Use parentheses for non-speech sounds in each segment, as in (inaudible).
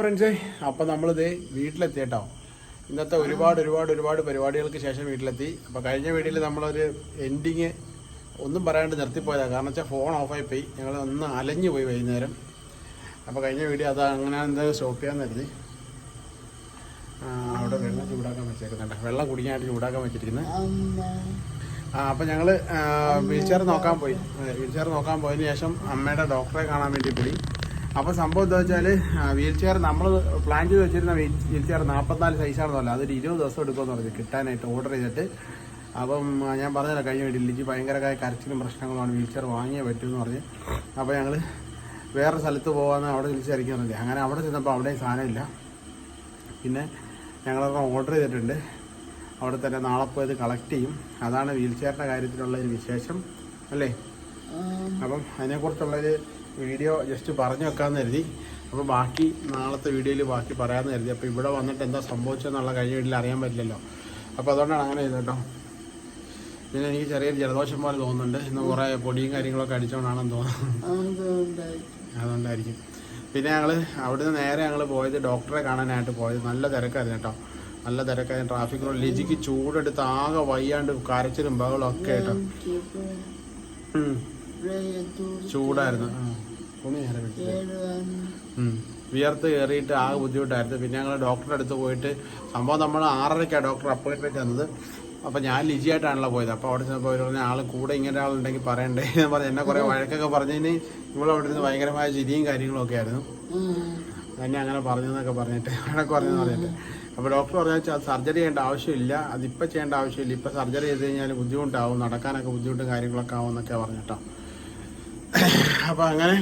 ഫ്രണ്ട്സേ അപ്പോൾ നമ്മളിത് വീട്ടിലെത്തി കേട്ടോ ഇന്നത്തെ ഒരുപാട് ഒരുപാട് ഒരുപാട് പരിപാടികൾക്ക് ശേഷം വീട്ടിലെത്തി. അപ്പോൾ കഴിഞ്ഞ വീഡിയോയിൽ നമ്മളൊരു എൻഡിങ് ഒന്നും പറയാണ്ട് നിർത്തിപ്പോയതാണ് കാരണം വെച്ചാൽ ഫോൺ ഓഫായി പോയി ഞങ്ങൾ ഒന്ന് അലഞ്ഞു പോയി വൈകുന്നേരം. അപ്പോൾ കഴിഞ്ഞ വീഡിയോ അത് അങ്ങനെ എന്താ സ്റ്റോപ്പ് ചെയ്യാൻ കരുതി. അവിടെ വെള്ളം ചൂടാക്കാൻ വെച്ചേക്കുന്നുണ്ട്. വെള്ളം കുടിക്കാനായിട്ട് ചൂടാക്കാൻ വെച്ചിരിക്കുന്നത് ആ അപ്പം ഞങ്ങൾ വീൽ ചെയർ നോക്കാൻ പോയി. വീൽ ചെയർ നോക്കാൻ പോയതിന് ശേഷം അമ്മയുടെ ഡോക്ടറെ കാണാൻ വേണ്ടി പോയി. അപ്പോൾ സംഭവം എന്താ വെച്ചാൽ വീൽ ചെയർ നമ്മൾ പ്ലാൻ ചെയ്ത് വെച്ചിരുന്ന വീൽ ചെയർ നാൽപ്പത്തിനാല് സൈസാണെന്നല്ല അതൊരു ഇരുപത് ദിവസം എടുക്കുമെന്ന് പറഞ്ഞു കിട്ടാനായിട്ട് ഓർഡർ ചെയ്തിട്ട്. അപ്പം ഞാൻ പറഞ്ഞല്ലോ കഴിഞ്ഞ വീട്ടിൽ ലിജി ഭയങ്കരമായ കരച്ചിലും പ്രശ്നങ്ങളുമാണ് വീൽ ചെയർ വാങ്ങിയേ പറ്റുമെന്ന് പറഞ്ഞ്. അപ്പോൾ ഞങ്ങൾ വേറെ സ്ഥലത്ത് പോകാമെന്ന് അവിടെ വിളിച്ചിരിക്കുന്നില്ല അങ്ങനെ അവിടെ ചെന്നപ്പോൾ അവിടെയും സാധനമില്ല. പിന്നെ ഞങ്ങളൊക്കെ ഓർഡർ ചെയ്തിട്ടുണ്ട്. അവിടെ തന്നെ നാളെ പോയത് കളക്ട് ചെയ്യും. അതാണ് വീൽ ചെയറിന്റെ കാര്യത്തിലുള്ള ഒരു വിശേഷം അല്ലേ? അപ്പം അതിനെക്കുറിച്ചുള്ളൊരു വീഡിയോ ജസ്റ്റ് പറഞ്ഞു വെക്കാമെന്ന് കരുതി. അപ്പോൾ ബാക്കി നാളത്തെ വീഡിയോയിൽ ബാക്കി പറയാമെന്ന് കരുതി. അപ്പോൾ ഇവിടെ വന്നിട്ട് എന്താ സംഭവിച്ചതെന്നുള്ള കഴിഞ്ഞ വീട്ടിൽ അറിയാൻ പറ്റില്ലല്ലോ. അപ്പോൾ അതുകൊണ്ടാണ് അങ്ങനെ ചെയ്തത് കേട്ടോ. പിന്നെ എനിക്ക് ചെറിയൊരു ജലദോഷം പോലെ തോന്നുന്നുണ്ട്. ഇന്ന് കുറേ പൊടിയും കാര്യങ്ങളൊക്കെ അടിച്ചുകൊണ്ടാണെന്ന് തോന്നുന്നത് അതുകൊണ്ടായിരിക്കും. പിന്നെ ഞങ്ങൾ അവിടുന്ന് നേരെ ഞങ്ങൾ പോയത് ഡോക്ടറെ കാണാനായിട്ട് പോയത്. നല്ല തിരക്കായിരുന്നു കേട്ടോ. നല്ല തിരക്കായിരുന്നു. ട്രാഫിക് റോഡ് ലിജിക്ക് ചൂടെടുത്ത് ആകെ വയ്യാണ്ട് കരച്ചിലും ബഹളമൊക്കെ കേട്ടോ. ചൂടായിരുന്നു. വിയർത്ത് കയറിയിട്ട് ആകെ ബുദ്ധിമുട്ടായിരുന്നു. പിന്നെ ഞങ്ങൾ ഡോക്ടറുടെ അടുത്ത് പോയിട്ട് സംഭവം നമ്മൾ ആറരയ്ക്കാണ് ഡോക്ടർ അപ്പോയിൻമെന്റ് തന്നത്. അപ്പോൾ ഞാൻ ലിജിയായിട്ടാണല്ലോ പോയത്. അപ്പോൾ അവിടെ ചെന്നപ്പോൾ അവർ പറഞ്ഞ ആൾ കൂടെ ഇങ്ങനെ ആളുണ്ടെങ്കിൽ പറയണ്ടേ? (laughs) എന്ന് പറഞ്ഞ് എന്നെ കുറേ വഴക്കൊക്കെ പറഞ്ഞതിന് ഇവളവിടെ നിന്ന് ഭയങ്കരമായ ചിരിയും കാര്യങ്ങളൊക്കെ ആയിരുന്നു. എന്നെ അങ്ങനെ പറഞ്ഞെന്നൊക്കെ പറഞ്ഞിട്ട് വഴക്ക് പറഞ്ഞെന്ന് പറഞ്ഞിട്ട്. അപ്പോൾ ഡോക്ടർ പറഞ്ഞാൽ വെച്ചാൽ സർജറി ചെയ്യേണ്ട ആവശ്യമില്ല. അതിപ്പോൾ ചെയ്യേണ്ട ആവശ്യമില്ല. ഇപ്പോൾ സർജറി ചെയ്ത് കഴിഞ്ഞാൽ ബുദ്ധിമുട്ടാവും. നടക്കാനൊക്കെ ബുദ്ധിമുട്ടും കാര്യങ്ങളൊക്കെ ആവും എന്നൊക്കെ പറഞ്ഞിട്ടോ. അപ്പോൾ അങ്ങനെ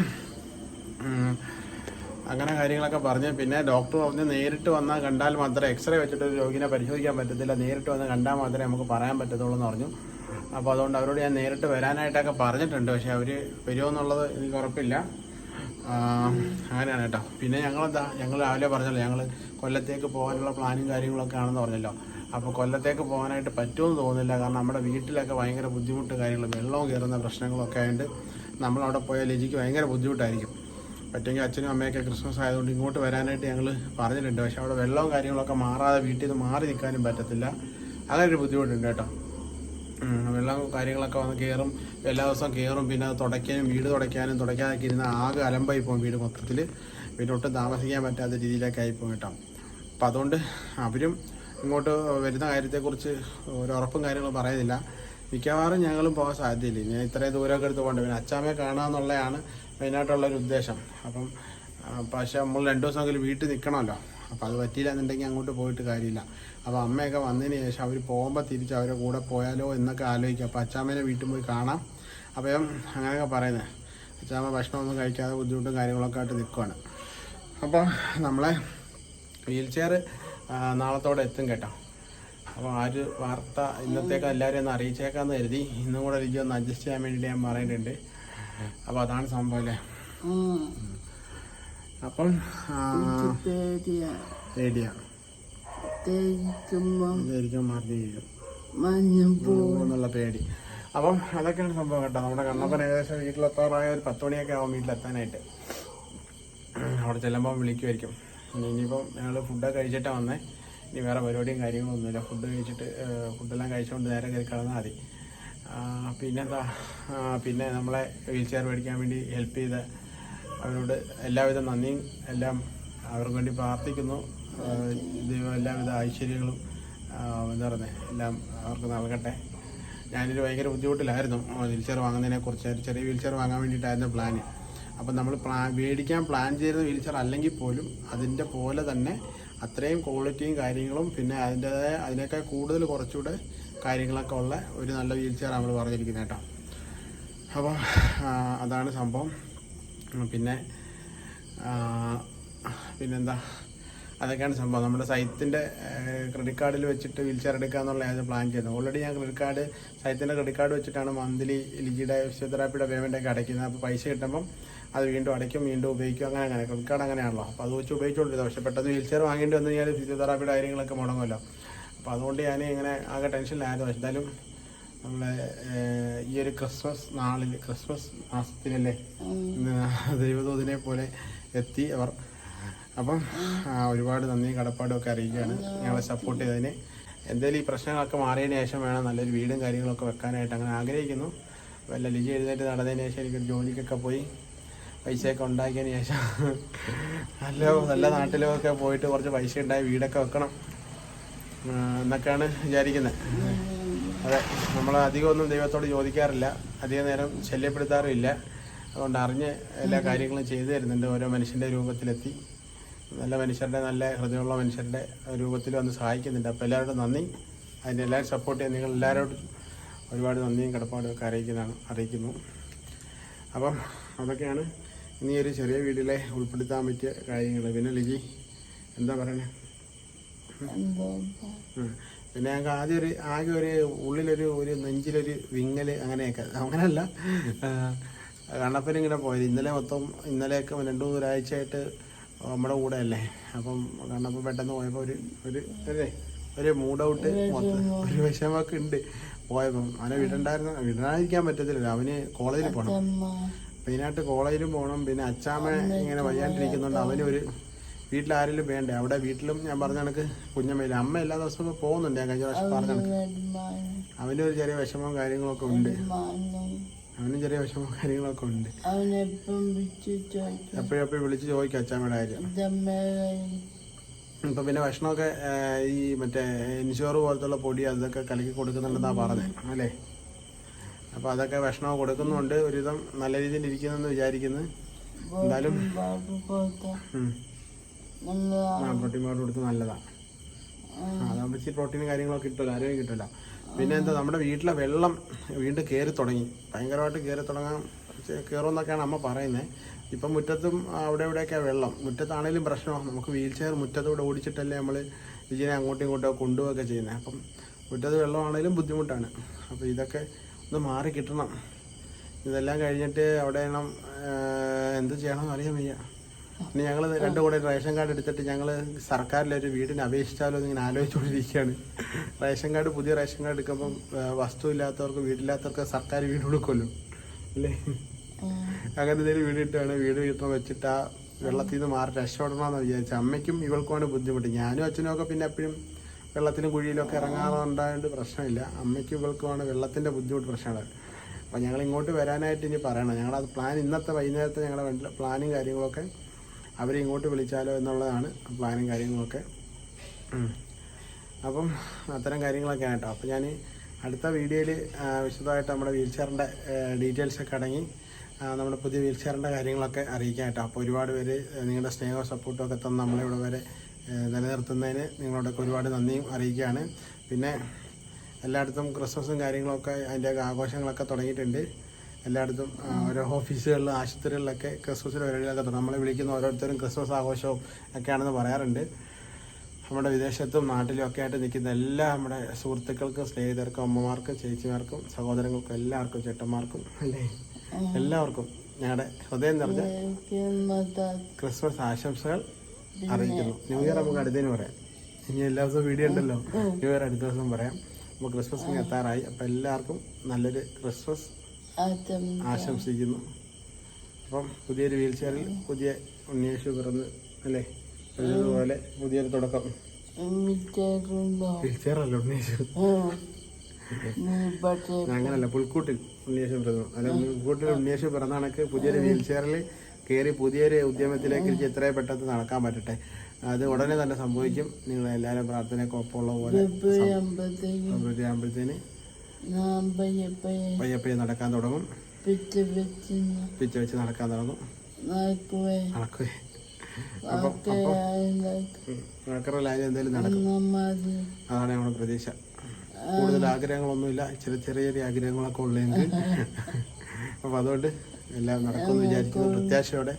അങ്ങനെ കാര്യങ്ങളൊക്കെ പറഞ്ഞ് പിന്നെ ഡോക്ടർ പറഞ്ഞ് നേരിട്ട് വന്നാൽ കണ്ടാൽ മാത്രമേ എക്സ്റേ വെച്ചിട്ട് ഒരു രോഗിനെ പരിശോധിക്കാൻ പറ്റത്തില്ല. നേരിട്ട് വന്ന് കണ്ടാൽ മാത്രമേ നമുക്ക് പറയാൻ പറ്റത്തുള്ളൂ എന്ന് പറഞ്ഞു. അപ്പോൾ അതുകൊണ്ട് അവരോട് ഞാൻ നേരിട്ട് വരാനായിട്ടൊക്കെ പറഞ്ഞിട്ടുണ്ട്. പക്ഷേ അവർ വരുമെന്നുള്ളത് എനിക്ക് ഉറപ്പില്ല. അങ്ങനെയാണ് കേട്ടോ. പിന്നെ ഞങ്ങളെന്താ ഞങ്ങൾ രാവിലെ പറഞ്ഞല്ലോ ഞങ്ങൾ കൊല്ലത്തേക്ക് പോകാനുള്ള പ്ലാനും കാര്യങ്ങളൊക്കെ ആണെന്ന് പറഞ്ഞല്ലോ. അപ്പോൾ കൊല്ലത്തേക്ക് പോകാനായിട്ട് പറ്റുമെന്ന് തോന്നുന്നില്ല. കാരണം നമ്മുടെ വീട്ടിലൊക്കെ ഭയങ്കര ബുദ്ധിമുട്ട് കാര്യങ്ങൾ വെള്ളവും കയറുന്ന പ്രശ്നങ്ങളൊക്കെ ആയതുകൊണ്ട് നമ്മളവിടെ പോയാൽ ലിജിക്ക് ഭയങ്കര ബുദ്ധിമുട്ടായിരിക്കും. പറ്റുമെങ്കിൽ അച്ഛനും അമ്മയൊക്കെ ക്രിസ്മസ് ആയതുകൊണ്ട് ഇങ്ങോട്ട് വരാനായിട്ട് ഞങ്ങൾ പറഞ്ഞിട്ടുണ്ട്. പക്ഷെ അവിടെ വെള്ളവും കാര്യങ്ങളൊക്കെ മാറാതെ വീട്ടിൽ നിന്ന് മാറി നിൽക്കാനും പറ്റത്തില്ല. അങ്ങനെ ഒരു ബുദ്ധിമുട്ടുണ്ട് കേട്ടോ. വെള്ളം കാര്യങ്ങളൊക്കെ വന്ന് കയറും. എല്ലാ ദിവസവും കയറും. പിന്നെ അത് തുടയ്ക്കാനും വീട് തുടയ്ക്കാനും തുടയ്ക്കാതൊക്കെ ഇരുന്ന് ആകെ അലമ്പായി പോകും വീട് മൊത്തത്തിൽ പിന്നെ ഒട്ടും താമസിക്കാൻ പറ്റാത്ത രീതിയിലൊക്കെ ആയിപ്പോകും കേട്ടോ. അപ്പം അതുകൊണ്ട് അവരും ഇങ്ങോട്ട് വരുന്ന കാര്യത്തെക്കുറിച്ച് ഒരു ഉറപ്പും കാര്യങ്ങളും പറയുന്നില്ല. മിക്കവാറും ഞങ്ങളും പോകാൻ സാധ്യതയില്ല. ഞാൻ ഇത്രയും ദൂരമൊക്കെ എടുത്ത് പോകണ്ട. പിന്നെ അച്ചാമ്മയെ കാണുക എന്നുള്ളതാണ് മെയിനായിട്ടുള്ളൊരു ഉദ്ദേശം. അപ്പം പക്ഷേ നമ്മൾ രണ്ടു ദിവസമെങ്കിലും വീട്ടിൽ നിൽക്കണമല്ലോ. അപ്പോൾ അത് പറ്റിയില്ല എന്നുണ്ടെങ്കിൽ അങ്ങോട്ട് പോയിട്ട് കാര്യമില്ല. അപ്പോൾ അമ്മയൊക്കെ വന്നതിന് ശേഷം അവർ പോകുമ്പോൾ തിരിച്ച് അവരെ കൂടെ പോയാലോ എന്നൊക്കെ ആലോചിക്കുക അപ്പോൾ അച്ചാമ്മേനെ വീട്ടിൽ പോയി കാണാം. അപ്പം അങ്ങനെയൊക്കെ പറയുന്നത് അച്ചാമ്മ ഭക്ഷണമൊന്നും കഴിക്കാതെ ബുദ്ധിമുട്ടും കാര്യങ്ങളൊക്കെ ആയിട്ട് നിൽക്കുകയാണ് അപ്പോൾ നമ്മളെ വീൽ ചെയർ നാളത്തോടെ എത്തും കേട്ടോ. അപ്പോൾ ആ ഒരു വാർത്ത ഇന്നത്തേക്ക് എല്ലാവരും ഒന്ന് അറിയിച്ചേക്കാന്ന് കരുതി. ഇന്നും കൂടെ എനിക്ക് ഒന്ന് അഡ്ജസ്റ്റ് ചെയ്യാൻ വേണ്ടിയിട്ട് ഞാൻ പറയുന്നുണ്ട്. അപ്പോൾ അതാണ് സംഭവം അല്ലേ? അപ്പം പേടിയാണ് എന്നുള്ള പേടി. അപ്പം അതൊക്കെയാണ് സംഭവം കേട്ടോ. നമ്മുടെ കണ്ണപ്പൻ ഏകദേശം വീട്ടിലെത്താറായ ഒരു പത്ത് മണിയൊക്കെ ആവും വീട്ടിലെത്താനായിട്ട്. അവിടെ ചെല്ലുമ്പോൾ വിളിക്കുമായിരിക്കും ഇനി ഇനിയിപ്പം ഞങ്ങൾ ഫുഡൊക്കെ കഴിച്ചിട്ടാണ് വന്നേ. ഇനി വേറെ പരിപാടിയും കാര്യങ്ങളും ഒന്നുമില്ല ഫുഡ് കഴിച്ചിട്ട് ഫുഡെല്ലാം കഴിച്ചുകൊണ്ട് നേരെ കയറി കിടന്നാൽ മതി. പിന്നെന്താ? പിന്നെ നമ്മളെ വീൽ ചെയർ മേടിക്കാൻ വേണ്ടി ഹെൽപ്പ് ചെയ്ത അവരോട് എല്ലാവിധ നന്ദിയും എല്ലാം അവർക്ക് വേണ്ടി പ്രാർത്ഥിക്കുന്നു. ദൈവം എല്ലാവിധ ഐശ്വര്യങ്ങളും എന്താ പറയുന്നത് എല്ലാം അവർക്ക് നൽകട്ടെ. ഞാനൊരു ഭയങ്കര ബുദ്ധിമുട്ടിലായിരുന്നു. വീൽ ചെയർ വാങ്ങുന്നതിനെ കുറിച്ച് ചെറിയ വീൽ ചെയർ വാങ്ങാൻ വേണ്ടിയിട്ടായിരുന്നു പ്ലാന് അപ്പം നമ്മൾ പ്ലാ മേടിക്കാൻ പ്ലാൻ ചെയ്യുന്ന വീൽ ചെയർ അല്ലെങ്കിൽ പോലും അതിന്റെ പോലെ തന്നെ അത്രയും ക്വാളിറ്റിയും കാര്യങ്ങളും പിന്നെ അതിന്റെതായ അതിനേക്കാൾ കൂടുതൽ കുറച്ചുകൂടെ കാര്യങ്ങളൊക്കെ ഉള്ള ഒരു നല്ല വീൽ ചെയർ നമ്മൾ പറഞ്ഞിരിക്കുന്നത് കേട്ടോ. അപ്പോൾ അതാണ് സംഭവം. പിന്നെ പിന്നെന്താ? അതൊക്കെയാണ് സംഭവം. നമ്മുടെ സൈറ്റിന്റെ ക്രെഡിറ്റ് കാർഡിൽ വെച്ചിട്ട് വീൽ ചെയർ എടുക്കുക എന്നുള്ളതാണ് പ്ലാൻ ചെയ്യുന്നത് ഓൾറെഡി ഞാൻ ക്രെഡിറ്റ് കാർഡ് സൈറ്റിന്റെ ക്രെഡിറ്റ് കാർഡ് വെച്ചിട്ടാണ് മന്ത്ലി ലിജിയുടെ ഫിസിയോതെറാപ്പിയുടെ പേയ്മെന്റ് ഒക്കെ അടയ്ക്കുന്നത്. അപ്പോൾ പൈസ കിട്ടുമ്പം അത് വീണ്ടും അടയ്ക്കും വീണ്ടും ഉപയോഗിക്കും. അങ്ങനെ അങ്ങനെ. ക്രെഡിറ്റ് കാർഡ് അങ്ങനെയാണല്ലോ. അപ്പോൾ അത് വെച്ച് ഉപയോഗിച്ചുകൊണ്ടിരുന്നത് പക്ഷേ പെട്ടെന്ന് വീൽ ചെയർ വാങ്ങേണ്ടി വന്നു കഴിഞ്ഞാൽ ഫിസിയോതെറാപ്പിയുടെ കാര്യങ്ങളൊക്കെ മുടങ്ങുമല്ലോ. അപ്പോൾ അതുകൊണ്ട് ഞാൻ ഇങ്ങനെ ആകെ ടെൻഷനിലായിരുന്നു പക്ഷേ എന്തായാലും നമ്മളെ ഈ ഒരു ക്രിസ്മസ് നാളിൽ ക്രിസ്മസ് മാസത്തിലല്ലേ ദൈവദൂതിനെ പോലെ എത്തി. അവർ അപ്പം ഒരുപാട് നന്ദി കടപ്പാടും അറിയിക്കുകയാണ്. ഞങ്ങളെ സപ്പോർട്ട് ചെയ്തതിന്. എന്തായാലും ഈ പ്രശ്നങ്ങളൊക്കെ മാറിയതിന് ശേഷം വേണം നല്ലൊരു വീടും കാര്യങ്ങളൊക്കെ വെക്കാനായിട്ട് അങ്ങനെ ആഗ്രഹിക്കുന്നു. വല്ല ലിജി എഴുന്നേറ്റ് നടന്നതിന് ശേഷം എനിക്കൊരു ജോലിക്കൊക്കെ പോയി പൈസയൊക്കെ ഉണ്ടാക്കിയതിന് ശേഷം നല്ല നല്ല നാട്ടിലൊക്കെ പോയിട്ട് കുറച്ച് പൈസ ഉണ്ടായി വീടൊക്കെ വെക്കണം എന്നൊക്കെയാണ് വിചാരിക്കുന്നത്. അതെ നമ്മൾ അധികം ഒന്നും ദൈവത്തോട് ചോദിക്കാറില്ല. അധികം നേരം ശല്യപ്പെടുത്താറുമില്ല അതുകൊണ്ട് അറിഞ്ഞ് എല്ലാ കാര്യങ്ങളും ചെയ്തു തരുന്നുണ്ട്. ഓരോ മനുഷ്യന്റെ രൂപത്തിലെത്തി. നല്ല മനുഷ്യരുടെ നല്ല ഹൃദയമുള്ള മനുഷ്യരുടെ രൂപത്തിൽ വന്ന് സഹായിക്കുന്നുണ്ട്. അപ്പോൾ എല്ലാവരോടും നന്ദി. അതിന്റെ എല്ലാവരും സപ്പോർട്ട് ചെയ്യാൻ നിങ്ങൾ എല്ലാവരോടും ഒരുപാട് നന്ദിയും കിടപ്പാടുമൊക്കെ അറിയിക്കുന്നതാണ് അറിയിക്കുന്നു അപ്പം അതൊക്കെയാണ് ഇനി ഒരു ചെറിയ വീട്ടിലെ ഉൾപ്പെടുത്താൻ പറ്റിയ കാര്യങ്ങൾ. പിന്നെ ലിജി എന്താ പറയണേ. പിന്നെ ഞങ്ങൾക്ക് ആദ്യം ഒരു ആകെ ഒരു ഉള്ളിലൊരു ഒരു നെഞ്ചിലൊരു വിങ്ങൽ അങ്ങനെയൊക്കെ. അങ്ങനെയല്ല കണ്ണപ്പനിങ്ങനെ പോയത്. ഇന്നലെ മൊത്തം ഇന്നലെയൊക്കെ രണ്ട് മൂന്ന് ഒരാഴ്ചയായിട്ട് നമ്മുടെ കൂടെ അല്ലേ അപ്പം കണ്ടപ്പോൾ പെട്ടെന്ന് പോയപ്പോൾ ഒരു ഒരു അല്ലേ ഒരു മൂഡ് ഔട്ട് മൊത്തം. ഒരു വിഷമമൊക്കെ ഉണ്ട്. പോയപ്പം അവനെ വിടണ്ടായിരുന്നു. വിടാതിരിക്കാൻ പറ്റത്തില്ല. അവന് കോളേജിൽ പോകണം മെയിനായിട്ട് കോളേജിലും പോകണം പിന്നെ അച്ചാമ്മ ഇങ്ങനെ വയ്യാണ്ടിരിക്കുന്നുണ്ട് അവന് ഒരു വീട്ടിൽ ആരെങ്കിലും വേണ്ടേ? അവിടെ വീട്ടിലും ഞാൻ പറഞ്ഞ കണക്ക് കുഞ്ഞമ്മയില്ല. അമ്മ എല്ലാ ദിവസവും പോകുന്നുണ്ട്. ഞാൻ കഴിഞ്ഞ പ്രാവശ്യം പറഞ്ഞ കണക്ക്. അവന്റെ ഒരു ചെറിയ വിഷമവും കാര്യങ്ങളൊക്കെ ഉണ്ട്. അവനും ചെറിയ വിഷമ കാര്യങ്ങളൊക്കെ ഉണ്ട്. എപ്പോഴെപ്പോഴും എപ്പോഴും എപ്പോഴും വിളിച്ച് ചോദിക്കും അച്ചാമ്മയുടെ കാര്യം. ഇപ്പൊ പിന്നെ ഭക്ഷണമൊക്കെ ഈ മറ്റേ ഇൻഷുർ പോലത്തുള്ള പൊടി അതൊക്കെ കലക്കി കൊടുക്കുന്നുണ്ടെന്നാ പറഞ്ഞത് അല്ലേ? അപ്പൊ അതൊക്കെ ഭക്ഷണം കൊടുക്കുന്നുണ്ട് ഒരുവിധം നല്ല രീതിയിൽ ഇരിക്കുന്നെന്ന് വിചാരിക്കുന്നു. എന്തായാലും പ്രോട്ടീൻ പൗഡർ കൊടുത്ത് നല്ലതാണ് അതാകുമ്പോൾ ഇച്ചിരി പ്രോട്ടീനും കാര്യങ്ങളൊക്കെ കിട്ടില്ല ആരോഗ്യം കിട്ടില്ല പിന്നെ എന്താ നമ്മുടെ വീട്ടിലെ വെള്ളം വീണ്ടും കയറി തുടങ്ങി. ഭയങ്കരമായിട്ട് കയറി തുടങ്ങാൻ കയറുമെന്നൊക്കെയാണ് അമ്മ പറയുന്നത് ഇപ്പം മുറ്റത്തും അവിടെ ഇവിടെയൊക്കെ വെള്ളം. മുറ്റത്താണേലും പ്രശ്നമാണ് നമുക്ക് വീൽ ചെയർ മുറ്റത്തൂടെ ഓടിച്ചിട്ടല്ലേ നമ്മൾ ഇതിനെ അങ്ങോട്ടും ഇങ്ങോട്ടും കൊണ്ടുപോവുകയൊക്കെ ചെയ്യുന്നത് അപ്പം മുറ്റത്ത് വെള്ളമാണേലും ബുദ്ധിമുട്ടാണ്. അപ്പോൾ ഇതൊക്കെ ഒന്ന് മാറി കിട്ടണം. ഇതെല്ലാം കഴിഞ്ഞിട്ട് അവിടെ എന്ത് ചെയ്യണമെന്ന് അറിയാൻ വയ്യ. ഞങ്ങൾ രണ്ടു കൂടെ റേഷൻ കാർഡ് എടുത്തിട്ട് ഞങ്ങൾ സർക്കാരിലൊരു വീടിന് അപേക്ഷിച്ചാലോ എന്ന് ഇങ്ങനെ ആലോചിച്ചുകൊണ്ടിരിക്കുകയാണ്. റേഷൻ കാർഡ് പുതിയ റേഷൻ കാർഡ് എടുക്കുമ്പം വസ്തു ഇല്ലാത്തവർക്ക് വീടില്ലാത്തവർക്ക് സർക്കാർ വീട് കൊടുക്കുമല്ലോ അല്ലേ? അങ്ങനെ എന്തെങ്കിലും വീട് ഇട്ടാണ് വീട് കിട്ടണം വെച്ചിട്ട് ആ വെള്ളത്തിൽ നിന്ന് മാറി രക്ഷപ്പെടണമെന്ന് വിചാരിച്ചു അമ്മയ്ക്കും ഇവൾക്കുമാണ് ബുദ്ധിമുട്ട്. ഞാനും അച്ഛനും ഒക്കെ പിന്നെ എപ്പോഴും വെള്ളത്തിന് കുഴിയിലൊക്കെ ഇറങ്ങാറുണ്ടായതുകൊണ്ട് പ്രശ്നമില്ല. അമ്മയ്ക്കും ഇവൾക്കുമാണ് വെള്ളത്തിന്റെ ബുദ്ധിമുട്ട് പ്രശ്നമാണ്. അപ്പോൾ ഞങ്ങൾ ഇങ്ങോട്ട് വരാനായിട്ട് ഇനി പറയണം. ഞങ്ങളത് പ്ലാൻ ഇന്നത്തെ വൈകുന്നേരത്തെ ഞങ്ങളുടെ പ്ലാനും കാര്യങ്ങളൊക്കെ അവരെ ഇങ്ങോട്ട് വിളിച്ചാലോ എന്നുള്ളതാണ് പ്ലാനും കാര്യങ്ങളൊക്കെ. അപ്പം അത്തരം കാര്യങ്ങളൊക്കെ കേട്ടോ. അപ്പോൾ ഞാൻ അടുത്ത വീഡിയോയിൽ വിശദമായിട്ട് നമ്മുടെ വീൽ ചെയറിന്റെ ഡീറ്റെയിൽസ് ഒക്കെ അടങ്ങി നമ്മുടെ പുതിയ വീൽ ചെയറിന്റെ കാര്യങ്ങളൊക്കെ അറിയിക്കാം കേട്ടോ. അപ്പോൾ ഒരുപാട് പേര് നിങ്ങളുടെ സ്നേഹവും സപ്പോർട്ടും ഒക്കെ തന്ന് നമ്മളെ ഇവിടെ വരെ നിലനിർത്തുന്നതിന് നിങ്ങളോടൊക്കെ ഒരുപാട് നന്ദിയും അറിയിക്കുകയാണ്. പിന്നെ എല്ലായിടത്തും ക്രിസ്മസും കാര്യങ്ങളൊക്കെ അതിന്റെയൊക്കെ ആഘോഷങ്ങളൊക്കെ തുടങ്ങിയിട്ടുണ്ട്. എല്ലായിടത്തും ഓരോ ഓഫീസുകളിലും ആശുപത്രികളിലൊക്കെ ക്രിസ്മസിന്റെ പരിപാടികളൊക്കെ നമ്മളെ വിളിക്കുന്ന ഓരോരുത്തരും ക്രിസ്മസ് ആഘോഷവും ഒക്കെയാണെന്ന് പറയാറുണ്ട്. നമ്മുടെ വിദേശത്തും നാട്ടിലും ഒക്കെ ആയിട്ട് നിൽക്കുന്ന എല്ലാ നമ്മുടെ സുഹൃത്തുക്കൾക്കും സ്നേഹിതർക്കും അമ്മമാർക്കും ചേച്ചിമാർക്കും സഹോദരങ്ങൾക്കും എല്ലാവർക്കും ചേട്ടന്മാർക്കും അല്ലേ? എല്ലാവർക്കും ഞങ്ങളുടെ ഹൃദയം നിറഞ്ഞ ക്രിസ്മസ് ആശംസകൾ അറിയിക്കുന്നു. ന്യൂ ഇയർ നമുക്ക് അടുത്തതിന് പറയാം. ഇനി എല്ലാ ദിവസവും വീഡിയോ ഉണ്ടല്ലോ. ന്യൂ ഇയർ അടുത്ത ദിവസം പറയാം. നമുക്ക് ക്രിസ്മസിന് എത്താറായി. അപ്പോൾ എല്ലാവർക്കും നല്ലൊരു ക്രിസ്മസ് ആശംസിക്കുന്നു. അപ്പം പുതിയൊരു വീൽ ചെയറിൽ പുതിയ ഉണ്ണിയേശു പിറന്ന് അല്ലേ? പോലെ പുതിയൊരു തുടക്കം. വീൽ ചെയർ അല്ല ഉണ്ണിയേശു അങ്ങനല്ല പുൽക്കൂട്ടിൽ ഉണ്ണിയേശു പിറന്നു. അല്ല പുൽക്കൂട്ടിൽ ഉണ്ണിയേശു പിറന്ന കണക്ക് പുതിയൊരു വീൽ ചെയറിൽ കയറി പുതിയൊരു ഉദ്യമത്തിലേക്ക് എനിക്ക് എത്രയും പെട്ടെന്ന് നടക്കാൻ പറ്റട്ടെ. അത് ഉടനെ തന്നെ സംഭവിക്കും. നിങ്ങൾ എല്ലാവരും പ്രാർത്ഥനയൊക്കെ ഒപ്പമുള്ള പോലെ സമൃദ്ധി ആകുമ്പോഴത്തേന് പയ്യെ പയ്യെ നടക്കാൻ തുടങ്ങും. പിച്ച വെച്ച് നടക്കാൻ തുടങ്ങും. നടക്കുവേ. നടക്കറലായാലും എന്തായാലും നടക്കും അതാണ് നമ്മുടെ പ്രതീക്ഷ. കൂടുതൽ ആഗ്രഹങ്ങളൊന്നുമില്ല. ചില ചെറിയ ചെറിയ ആഗ്രഹങ്ങളൊക്കെ ഉള്ളെങ്കിൽ. (laughs) അപ്പം അതുകൊണ്ട് എല്ലാം നടക്കുമെന്ന് വിചാരിക്കുന്നു പ്രത്യാശയോടെ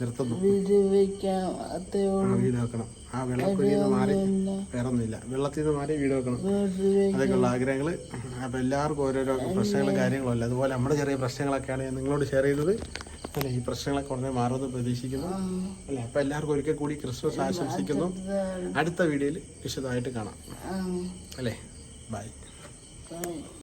നിർത്തുന്നു. വീട് വെക്കണം ആ വെള്ളക്കുഴിയിൽ നിന്ന് മാറി. വേറെ ഒന്നുമില്ല വെള്ളത്തിൽ നിന്ന് മാറി വീട് വെക്കണം. അതൊക്കെയുള്ള ആഗ്രഹങ്ങൾ അപ്പം എല്ലാവർക്കും ഓരോരോ പ്രശ്നങ്ങളും കാര്യങ്ങളും അല്ല അതുപോലെ നമ്മുടെ ചെറിയ പ്രശ്നങ്ങളൊക്കെയാണ് ഞാൻ നിങ്ങളോട് ഷെയർ ചെയ്തത്. അല്ലെ? ഈ പ്രശ്നങ്ങളൊക്കെ ഉടനെ മാറുമെന്ന് പ്രതീക്ഷിക്കുന്നു. അല്ലെ? അപ്പം എല്ലാവർക്കും ഒരിക്കൽ കൂടി ക്രിസ്മസ് ആശംസിക്കുന്നു. അടുത്ത വീഡിയോയിൽ വിശദമായിട്ട് കാണാം. അല്ലേ? ബൈ